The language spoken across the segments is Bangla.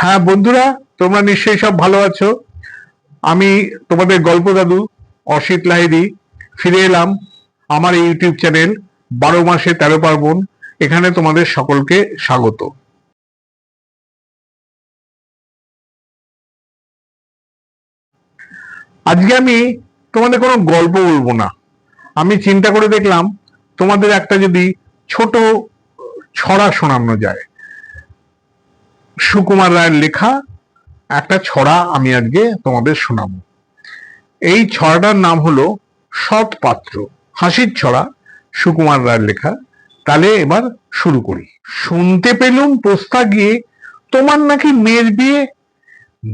হ্যাঁ বন্ধুরা, তোমরা নিশ্চয়ই সব ভালো আছো। আমি তোমাদের গল্প দাদু অসিত লাহিদি ফিরে এলাম আমার ইউটিউব চ্যানেল বারো মাসে তেরো পার্বণ। এখানে তোমাদের সকলকে স্বাগত। আজকে আমি তোমাদের কোনো গল্প বলব না। আমি চিন্তা করে দেখলাম তোমাদের একটা যদি ছোট ছড়া শোনানো যায়। সুকুমার রায়ের লেখা একটা ছড়া আমি আজকে তোমাদের শোনাবো। এই ছড়াটার নাম হলো সৎ পাত্র হাসির ছড়া, সুকুমার রায়ের লেখা। তাহলে এবার শুরু করি। শুনতে পেলুম পোস্তা গিয়ে, তোমার নাকি মেয়ের বিয়ে?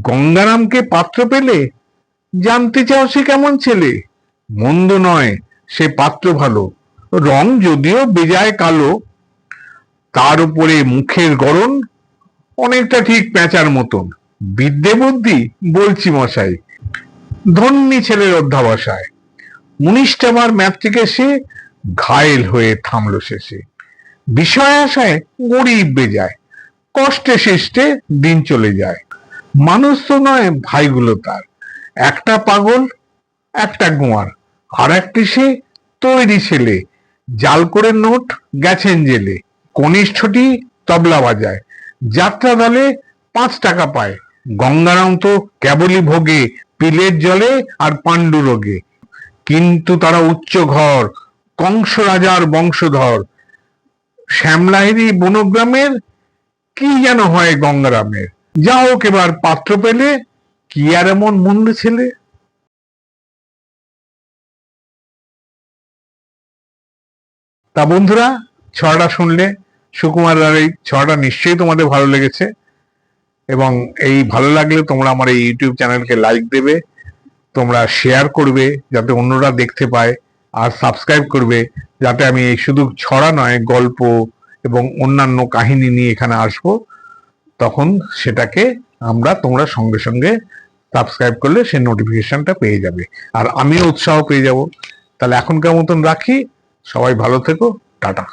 গঙ্গারামকে পাত্র পেলে? জানতে চাও সে কেমন ছেলে? মন্দ নয়, সে পাত্র ভালো। রং যদিও বেজায় কালো, তার উপরে মুখের গড়ন অনেকটা ঠিক প্যাঁচার মতন। বিদ্যে বুদ্ধি, বলছি মশাই। ধন্যী ছেলের অধ্যাবসায়। উনিশটাবার ম্যাথটিকে সে ঘায়েল হয়ে থামল শেষে। বিষয় আশায় গরিব বেজায়, কষ্টে শিষ্টে দিন চলে যায়। মানুষ তো নয় ভাইগুলো তার। একটা পাগল, একটা গোয়ার। আর একটি সে তৈরি ছেলে। জাল করে নোট গেছেন জেলে। কনিষ্ঠটি তবলা বাজায়। যাত্রা দলে পাঁচ টাকা পায়। গঙ্গারাম তো কেবলই ভোগে, পিলের জলে আর পাণ্ডু রোগে। কিন্তু তারা উচ্চ ঘর কংস রাজার বংশধর। শ্যামলাহিরি বনগ্রামের কি যেন হয় গঙ্গারামের। যা হোক এবার পাত্র পেলে, কি আর এমন মন্দ ছেলে? তা বন্ধুরা, ছড়াটা শুনলে সুকুমার রায়ের এই ছড়াটা নিশ্চয়ই তোমাদের ভালো লেগেছে। এবং এই ভালো লাগলে তোমরা আমার এই ইউটিউব চ্যানেলকে লাইক দেবে, তোমরা শেয়ার করবে, যাতে অন্যরা দেখতে পায়, আর সাবস্ক্রাইব করবে, যাতে আমি এই শুধু ছড়া নয়, গল্প এবং অন্যান্য কাহিনী নিয়ে এখানে আসব। তখন সেটাকে আমরা তোমরা সঙ্গে সঙ্গে সাবস্ক্রাইব করলে সে নোটিফিকেশনটা পেয়ে যাবে। আর আমিও উৎসাহ পেয়ে যাব। তাহলে এখনকার মতন রাখি। সবাই ভালো থেকো। টাটা।